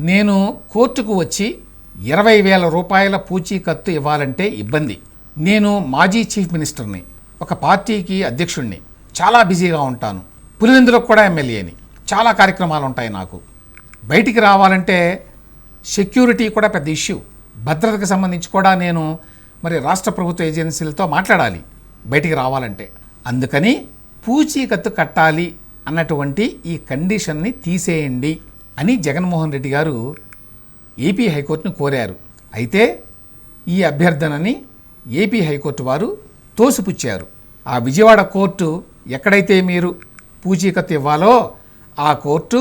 నేను కోర్టుకు వచ్చి ఇరవై వేల రూపాయల పూచీకత్తు ఇవ్వాలంటే ఇబ్బంది. నేను మాజీ చీఫ్ మినిస్టర్ని ఒక పార్టీకి అధ్యక్షుణ్ణి. చాలా బిజీగా ఉంటాను. పులివెందులకు కూడా ఎమ్మెల్యేని. చాలా కార్యక్రమాలు ఉంటాయి నాకు. బయటికి రావాలంటే సెక్యూరిటీ కూడా పెద్ద ఇష్యూ. భద్రతకు సంబంధించి కూడా నేను మరి రాష్ట్ర ప్రభుత్వ ఏజెన్సీలతో మాట్లాడాలి బయటికి రావాలంటే. అందుకని పూచీకత్తు కట్టాలి అన్నటువంటి ఈ కండిషన్ని తీసేయండి. అని జగన్మోహన్ రెడ్డి గారు ఏపీ హైకోర్టును కోరారు. అయితే ఈ అభ్యర్థనని ఏపీ హైకోర్టు వారు తోసిపుచ్చారు. ఆ విజయవాడ కోర్టు ఎక్కడైతే మీరు పూచీకత్తు ఇవ్వాలో ఆ కోర్టు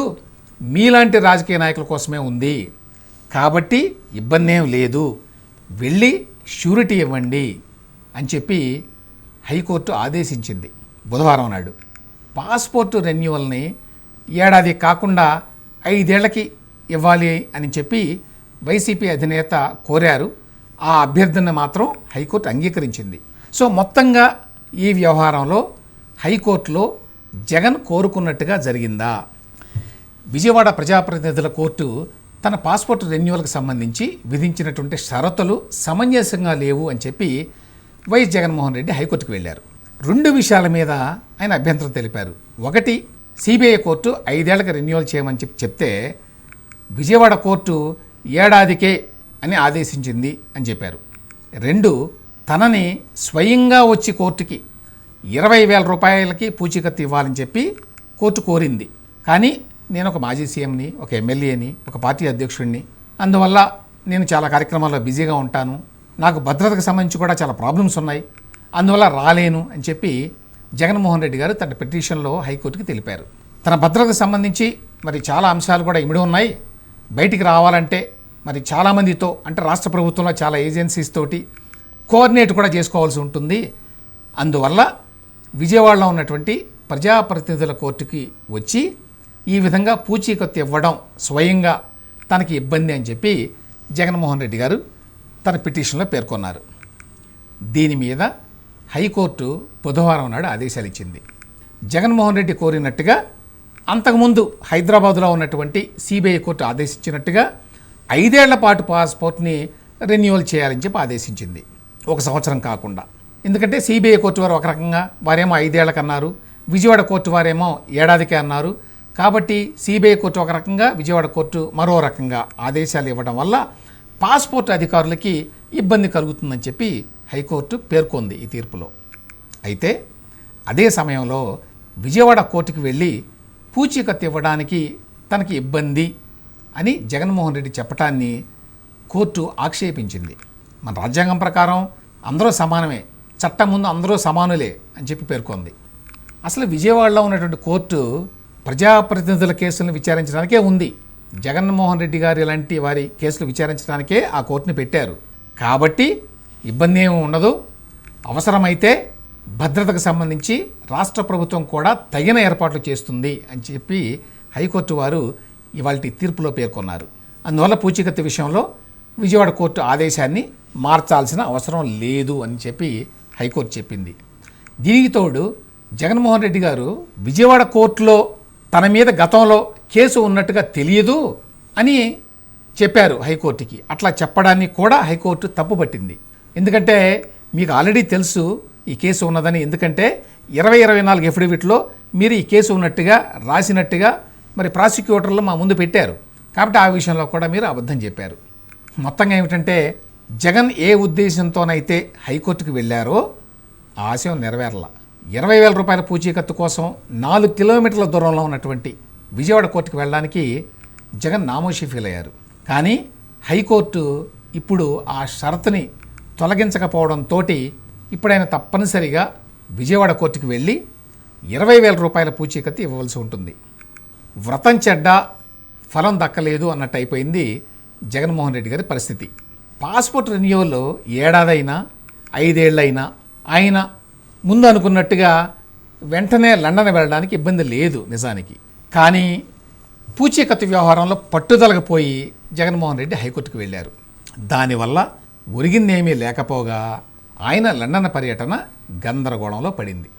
మీలాంటి రాజకీయ నాయకుల కోసమే ఉంది. కాబట్టి ఇబ్బంది ఏం లేదు. వెళ్ళి షూరిటీ ఇవ్వండి అని చెప్పి హైకోర్టు ఆదేశించింది బుధవారం నాడు. పాస్పోర్ట్ రెన్యువల్ని ఏడాది కాకుండా ఐదేళ్ళకి ఇవ్వాలి అని చెప్పి వైసీపీ అధినేత కోరారు. ఆ అభ్యర్థన మాత్రం హైకోర్టు అంగీకరించింది. సో మొత్తంగా ఈ వ్యవహారంలో హైకోర్టులో జగన్ కోరుకున్నట్టుగా జరిగిందా? విజయవాడ ప్రజాప్రతినిధుల కోర్టు తన పాస్పోర్ట్ రెన్యువల్కి సంబంధించి విధించినటువంటి షరతులు సమంజసంగా లేవు అని చెప్పి వైఎస్ జగన్మోహన్ రెడ్డి హైకోర్టుకు వెళ్ళారు. రెండు విషయాల మీద ఆయన అభ్యంతరం తెలిపారు. ఒకటి సిబిఐ కోర్టు ఐదేళ్ళకు రెన్యువల్ చేయమని చెప్పి చెప్తే విజయవాడ కోర్టు ఏడాదికే అని ఆదేశించింది అని చెప్పారు. రెండు తనని స్వయంగా వచ్చి కోర్టుకి ఇరవై వేల రూపాయలకి పూచీకత్తు ఇవ్వాలని చెప్పి కోర్టు కోరింది. కానీ నేను ఒక మాజీ సీఎంని ఒక ఎమ్మెల్యేని ఒక పార్టీ అధ్యక్షుడిని అందువల్ల నేను చాలా కార్యక్రమాల్లో బిజీగా ఉంటాను. నాకు భద్రతకు సంబంధించి కూడా చాలా ప్రాబ్లమ్స్ ఉన్నాయి. అందువల్ల రాలేను అని చెప్పి జగన్మోహన్ రెడ్డి గారు తన పిటిషన్లో హైకోర్టుకి తెలిపారు. తన భద్రతకు సంబంధించి మరి చాలా అంశాలు కూడా ఇమిడి ఉన్నాయి. బయటికి రావాలంటే మరి చాలామందితో అంటే రాష్ట్ర ప్రభుత్వంలో చాలా ఏజెన్సీస్ తోటి కోఆర్డినేట్ కూడా చేసుకోవాల్సి ఉంటుంది. అందువల్ల విజయవాడలో ఉన్నటువంటి ప్రజాప్రతినిధుల కోర్టుకి వచ్చి ఈ విధంగా పూచీకత్తు ఇవ్వడం స్వయంగా తనకి ఇబ్బంది అని చెప్పి జగన్మోహన్ రెడ్డి గారు తన పిటిషన్లో పేర్కొన్నారు. దీని మీద హైకోర్టు బుధవారం నాడు ఆదేశాలు ఇచ్చింది. జగన్మోహన్ రెడ్డి కోరినట్టుగా అంతకుముందు హైదరాబాదులో ఉన్నటువంటి సిబిఐ కోర్టు ఆదేశించినట్టుగా ఐదేళ్ళ పాటు పాస్పోర్ట్ని రెన్యువల్ చేయాలని చెప్పి ఆదేశించింది. ఒక సంవత్సరం కాకుండా. ఎందుకంటే సిబిఐ కోర్టు వారు ఒక రకంగా వారేమో ఐదేళ్ళకు అన్నారు విజయవాడ కోర్టు వారేమో ఏడాదికే అన్నారు. కాబట్టి సిబిఐ కోర్టు ఒక రకంగా విజయవాడ కోర్టు మరో రకంగా ఆదేశాలు ఇవ్వడం వల్ల పాస్పోర్ట్ అధికారులకి ఇబ్బంది కలుగుతుందని చెప్పి హైకోర్టు పేర్కొంది ఈ తీర్పులో. అయితే అదే సమయంలో విజయవాడ కోర్టుకు వెళ్ళి పూచీకత్తు ఇవ్వడానికి తనకి ఇబ్బంది అని జగన్మోహన్ రెడ్డి చెప్పటాన్ని కోర్టు ఆక్షేపించింది. మన రాజ్యాంగం ప్రకారం అందరూ సమానమే చట్టం ముందు అందరూ సమానులే అని చెప్పి పేర్కొంది. అసలు విజయవాడలో ఉన్నటువంటి కోర్టు ప్రజాప్రతినిధుల కేసులను విచారించడానికే ఉంది. జగన్మోహన్ రెడ్డి గారు ఇలాంటి వారి కేసులు విచారించడానికే ఆ కోర్టుని పెట్టారు. కాబట్టి ఇబ్బంది ఏమి ఉండదు. అవసరమైతే భద్రతకు సంబంధించి రాష్ట్ర ప్రభుత్వం కూడా తగిన ఏర్పాట్లు చేస్తుంది అని చెప్పి హైకోర్టు వారు ఇవాళ తీర్పులో పేర్కొన్నారు. అందువల్ల పూచీకత్తు విషయంలో విజయవాడ కోర్టు ఆదేశాన్ని మార్చాల్సిన అవసరం లేదు అని చెప్పి హైకోర్టు చెప్పింది. దీనికి తోడు జగన్మోహన్ రెడ్డి గారు విజయవాడ కోర్టులో తన మీద గతంలో కేసు ఉన్నట్టుగా తెలియదు అని చెప్పారు హైకోర్టుకి. అట్లా చెప్పడాన్ని కూడా హైకోర్టు తప్పుపట్టింది. ఎందుకంటే మీకు ఆల్రెడీ తెలుసు ఈ కేసు ఉన్నదని. ఎందుకంటే ఇరవై ఇరవై నాలుగు ఎఫిడవిట్లో మీరు ఈ కేసు ఉన్నట్టుగా రాసినట్టుగా మరి ప్రాసిక్యూటర్లు మా ముందు పెట్టారు. కాబట్టి ఆ విషయంలో కూడా మీరు అబద్ధం చెప్పారు. మొత్తంగా ఏమిటంటే జగన్ ఏ ఉద్దేశంతోనైతే హైకోర్టుకు వెళ్ళారో ఆ ఆశయం నెరవేరల. ఇరవై వేల రూపాయల పూచీకత్తు కోసం నాలుగు కిలోమీటర్ల దూరంలో ఉన్నటువంటి విజయవాడ కోర్టుకు వెళ్ళడానికి జగన్ నామోషి ఫీల్ అయ్యారు కానీ హైకోర్టు ఇప్పుడు ఆ షరతుని తొలగించకపోవడంతో ఇప్పుడైనా తప్పనిసరిగా విజయవాడ కోర్టుకు వెళ్ళి ఇరవై వేల రూపాయల పూచీకత్తు ఇవ్వవలసి ఉంటుంది. వ్రతం చెడ్డ ఫలం దక్కలేదు అన్నట్టు అయిపోయింది జగన్మోహన్ రెడ్డి గారి పరిస్థితి. పాస్పోర్ట్ రెన్యూవల్ ఏడాదైనా ఐదేళ్ళైనా ఆయన ముందు అనుకున్నట్టుగా వెంటనే లండన్ వెళ్ళడానికి ఇబ్బంది లేదు నిజానికి. కానీ పూచీకత్తు వ్యవహారంలో పట్టుదలకపోయి జగన్మోహన్ రెడ్డి హైకోర్టుకు వెళ్ళారు. దానివల్ల ఒరిగిందేమీ లేకపోగా ఆయన లండన్ పర్యటన గందరగోళంలో పడింది.